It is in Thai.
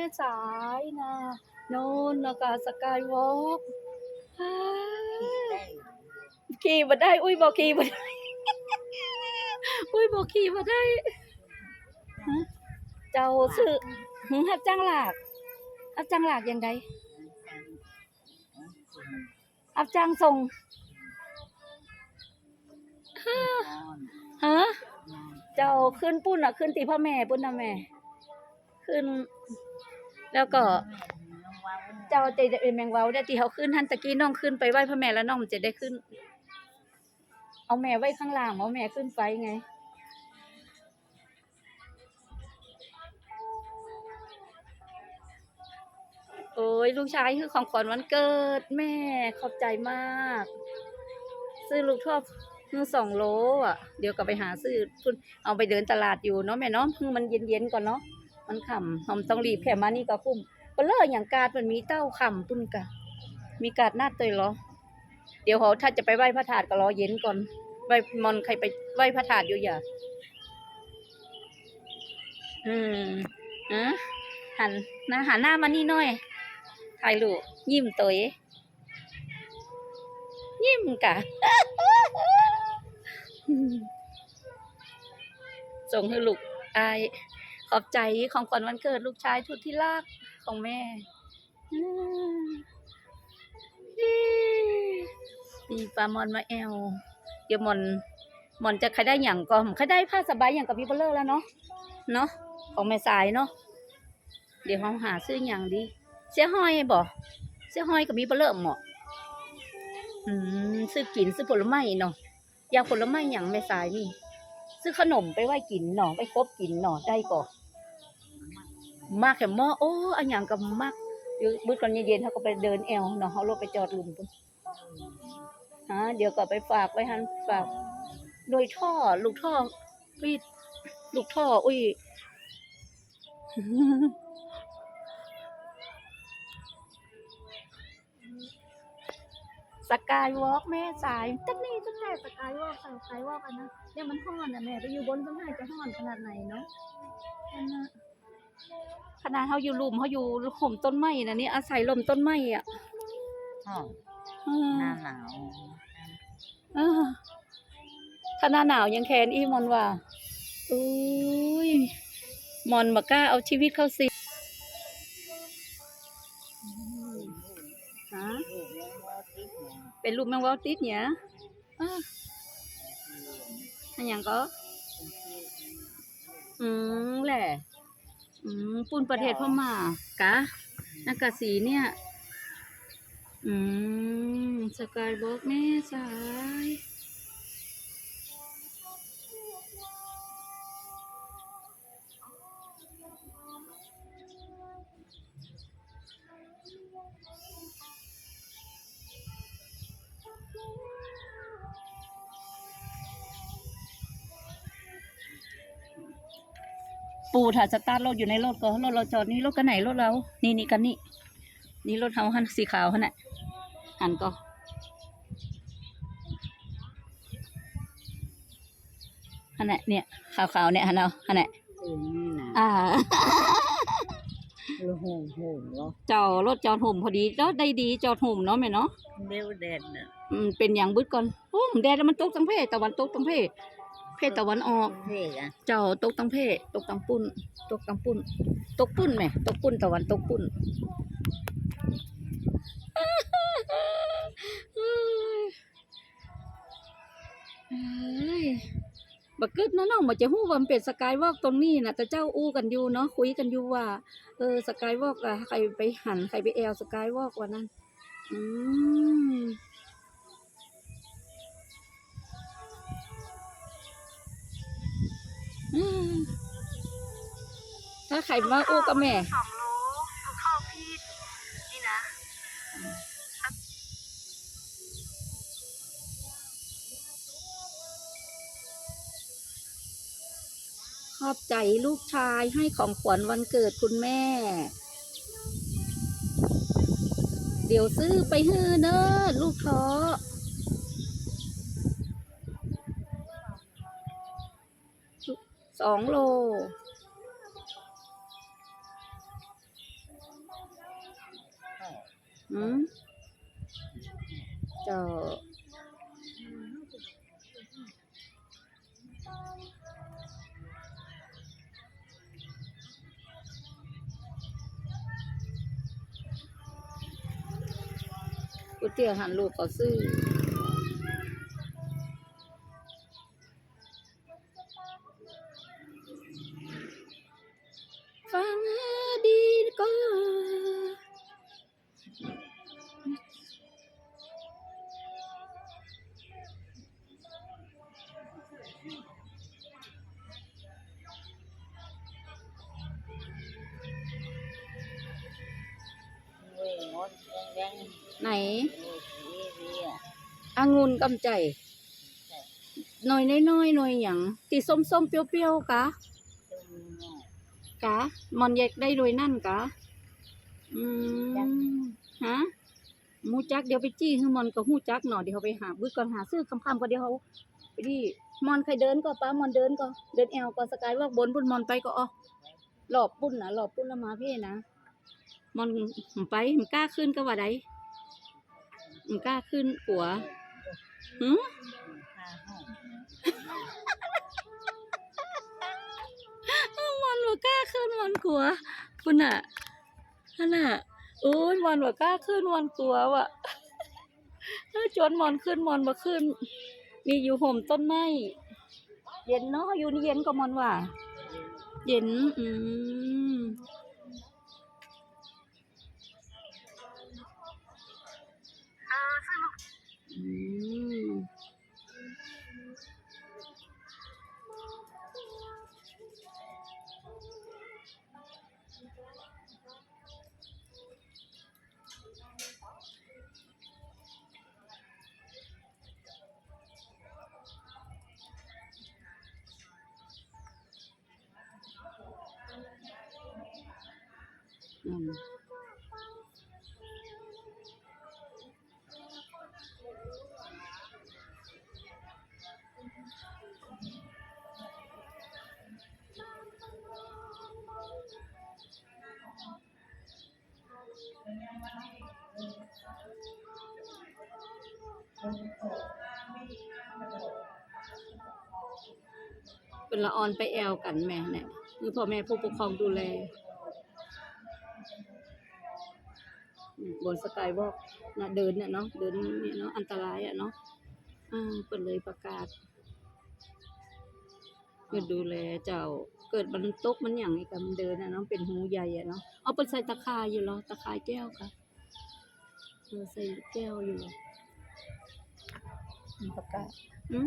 ม่สายนะโน่นแล้วก็สกายวอล์กขี่มาได้ อุ้ยบอกขี่มาได้ อุ้ยบอกขี่มาได้ฮะเจ้าซื้อหึฮับจ้างหลากฮับจ้างหลากยังไงฮับจ้างส่งฮะเจ้าขึ้นปุ้นอะ ขึ้นตีพ่อแม่ปุ้นนะแม่ ขึ้น แล้วก็เจ้าจะเป็นแมงเว้าได้ที่เขาขึ้นท่านตะกี้น้องขึ้นไปไหว้พระแม่แล้วน้องมันจะได้ขึ้น เอาแม่ไว้ข้างล่างเอาแม่ขึ้นไปไงโอ้ยลูกชายคือของขวัญวันเกิด แม่ขอบใจมาก ซื้อลูกชอบมือสองโลอะ เดี๋ยวก็ไปหาซื้อพุ่นเอาไปเดินตลาดอยู่เนาะแม่เนาะคือมันเย็นๆก่อนเนาะ มันขำหอมต้องรีบแค่มานี่ก็คุ้มเปลออย่างกาดมันมีเต้าขำปุ่นกะ มีกาดหน้าเตยเหรอ เดี๋ยวเขาถ้าจะไปไหว้พระธาตุก็รอเย็นก่อนไหว้มอนใครไปไหว้พระธาตุอยู่อย่าอืมอะหันนะหันหน้ามานี่หน่อยถ่ายรูปยิ้มตัวเองยิ้มกะส่งให้ลูกอาย ขอบใจของขวัญวันเกิดลูกชายทุดที่รักของแม่มีปลามอนมาแอวเดี๋ยวมอนมอนจะใครได้อย่างก็ใครได้ผ้าสบายอย่างกับพี่เบลเลอร์แล้วเนาะเนาะของแม่สายเนาะเดี๋ยวเขาหาซื้ออย่างดี เสียห้อยบ่เสียห้อยกับมีเบลเลอร์เหมาะอืมซื้อกินซื้อผลไม้เนาะอยากผลไม้อย่างแม่สายนี่ซื้อขนมไปไหว้กินเนาะไปคบกินเนาะได้ก่อ มากแค่หม้อโอ้อันอย่างกับมากเดี๋ยวมื้อก่อนเย็นๆเขาก็ไปเดินแอลเนาะเขารถไปจอดลุมปุ่นฮะเดี๋ยวก็ไปฝากไว้หันฝาก โดยท่อลูกท่อพี่ลูกท่อ อุ้ยสกายวอล์กแม่สายตั้งนี่ตั้งแต่สกายวอล์กสกายวอล์กอันนะเนี่ยมันห้อนอะแม่ไปอยู่บนต้นไม้จะห้อนขนาดไหนเนาะนั่นน่ะ ขนาดเขาอยู่หลุมเขาอยู่ห่มต้นไม้นะนี่อาศัยลมต้นไม้อะห้องเออหน้าหนาวเออถ้าหน้าหนาวยังแคนอีมอนว่าอุ้ยมอนบากล้าเอาชีวิตเข้าสิฮะลูกเลี้ยงว่าติดหนึ่งเป็นรูปแมงเว่าติดเนี่ยอ่าอันอย่างก็ อืมแหละ อืมปูนประเทศพม่ากะนักกะสีเนี่ย อืม สกายบอกแม่สาย ปูถ้าสตาร์ทรถอยู่ในรถก็รถเราจอดนี่รถกันไหนรถเรา นี่นี่กันนี่ นี่รถเขาหันสีขาวหันน่ะหันก็หันน่ะเนี่ยขาวๆเนี่ยหันเอาหันน่ะเออนี่นะอ่าเออโหงโหงเนาะเจ้ารถจอดห่มพอดีก็ได้ดีจอดห่มเนาะแม่เนาะเบลแดดน่ะอืมเป็นอย่างบึดก่อนโอ้แดดแล้วมันตกตั้งเพศตะวันตกตั้งเพศ เพศตะวันออกเท่อะเจ้าตกตังเพตกตังปุ่นตกตังปุ่นตกปุ่นไหมตกปุ่นตะวันตกปุ่นเอ้ยบักกึดนะน้องมาจะฮู้ว่ามันเป็นสกายวอล์กตรงนี้นะแต่เจ้าอู้กันอยู่เนาะคุยกันอยู่ว่า เออสกายวอล์กอะใครไปหันใครไปแอลสกายวอล์กวันนั้น อืม ถ้าใครมาอู้กับแม่สองโลเอาเข้าพี่นี่นะขอบใจลูกชายให้ของขวัญวันเกิดคุณแม่ เดี๋ยวซื้อไปฮื้อเนอะลูกท้อ สองโล อืมเจ้าก๋วยเตี๋ยวหันลูกก็ซื้อ นๆเว้ยสีเรียองุ่นกำใจหน่อยน้อยๆหน่อยหยังตีส้มๆเปรี้ยวๆกะตึมหน่อยกะมันอยากได้โดยนั่นกะอืมฮะมูจักเดี๋ยวไปจี้ให้มันก็หูจักหน่อยเดี๋ยวเขาไปหาบึกก่อนหาซื้อคำๆก็เดี๋ยวเขาไปดิมอนใครเดินก็ป้ามอนเดินก็เดินแอลก็สกายว่าบนปุ่นมอนไปก็อ๋อหลอบปุ่นนะหลอบปุ่นละมาเพ่นะมอนผมไปผมกล้าขึ้นก็ว่าได้ ผมกล้าขึ้นหัวหืมข้าห้องมันบ่กล้าขึ้นมันกลัว คุณน่ะนั่นน่ะโอ้ยมันบ่กล้าขึ้นมันกลัวว่ะเออจนมันขึ้นมันบ่ขึ้น มีอยู่ห่มต้นไม้เย็นเนาะอยู่นี่เย็นก็มันว่ะเย็น อืม อื เป็นละออนไปแอลกันแม่เนี่ยคือพ่อแม่ผู้ปกครองดูแลอืมบนสกายวอล์กนะเดินเนี่ยเนาะเดินเนี่ยเนาะอันตรายอะเนาะอ่าเปิดเลยประกาศเพื่อดูแลเจ้าเกิดมันตกมันอย่างไอ้กับมันเดินอะเนาะเป็นหูใหญ่อะเนาะเอาเป็นใส่ตะข่ายอยู่เหรอตะข่ายแก้วค่ะเออใส่แก้วอยู่เหรออืมประกาศอืม